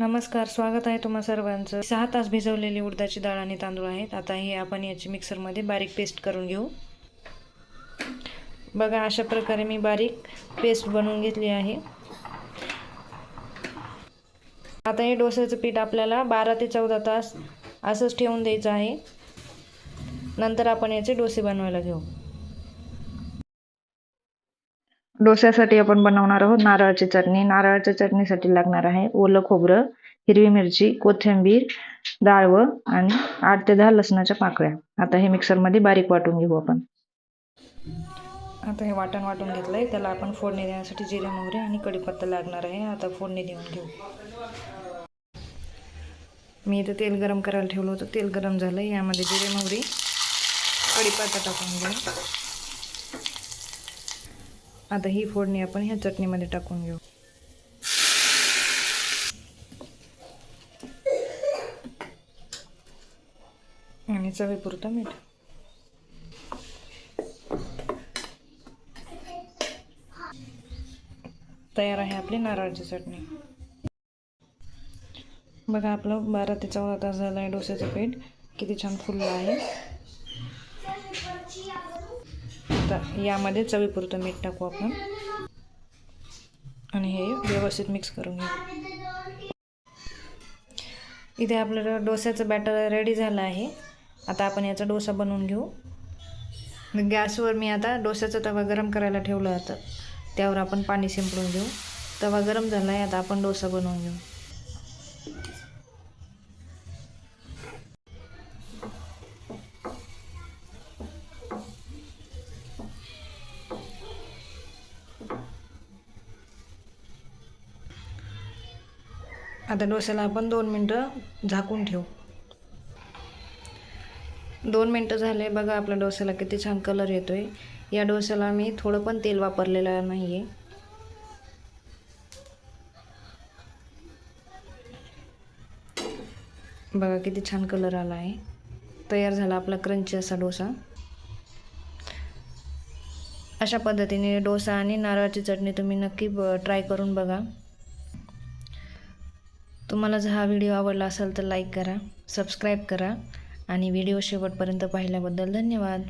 नमस्कार स्वागत आहे तुम्हा सर्वांचं. सहा तास भिजवलेली उडदाची डाळ आणि तांदूळ आहेत. आता हे आपण याची मिक्सरमध्ये बारीक पेस्ट करून घेऊ. बघा अशा प्रकारे मी बारीक पेस्ट बनवून घेतली आहे. आता हे डोस्याचं पीठ आपल्याला बारा ते चौदा तास असंच ठेवून द्यायचं आहे. नंतर आपण याचे डोसे बनवायला घेऊ. डोस्यासाठी आपण बनवणार आहोत नारळाची चटणी. नारळाच्या चटणीसाठी लागणार आहे ओलं खोबरं हिरवी मिरची कोथिंबीर डाळवं आणि आठ ते दहा लसणाच्या पाकळ्या. आता हे मिक्सरमध्ये बारीक वाटून घेऊ आपण. आता हे वाटण वाटून घेतलं आहे त्याला आपण फोडणी देण्यासाठी जिरे मोहरे आणि कढीपत्ता लागणार आहे. आता फोडणी देऊन घेऊ. मी इथं तेल गरम करायला ठेवलं होतं. तेल गरम झालं. यामध्ये जिरे मोहरी कढीपत्ता टाकून घेऊ. आता ही फोडणी आपण ह्या चटणीमध्ये टाकून घेऊ. आणि चवीपुरतं मीठ. तयार आहे आपली नारळाची चटणी. बघा आपलं बारा ते चौदा तास झालं आहे डोस्याचं पीठ. किती छान फुललं आहे. आता यामध्ये चवीपुरतं मीठ टाकू आपण. आणि हे व्यवस्थित मिक्स करून घेऊ. इथे आपलं डोस्याचं बॅटर रेडी झालं आहे. आता आपण याचा डोसा बनवून घेऊ. गॅसवर मी आता डोस्याचा तवा गरम करायला ठेवलं होतं. त्यावर आपण पाणी शिंपडून घेऊ. तवा गरम झाला आहे आता आपण डोसा बनवून घेऊ. आता डोस्याला आपण दोन मिनटं झाकून ठेवू. दोन मिनटं झाले बघा आपल्या डोस्याला किती छान कलर येतो आहे या डोस्याला मी थोडं पण तेल वापरलेलं नाही आहे बघा किती छान कलर आला आहे तयार झाला आपला क्रंची असा डोसा. अशा पद्धतीने डोसा आणि नारळाची चटणी तुम्ही नक्की ब ट्राय करून बघा. तुम्हाला जर हा व्हिडिओ आवडला असेल तर लाईक करा सबस्क्राईब करा आणि व्हिडिओ शेवटपर्यंत पाहिल्याबद्दल धन्यवाद.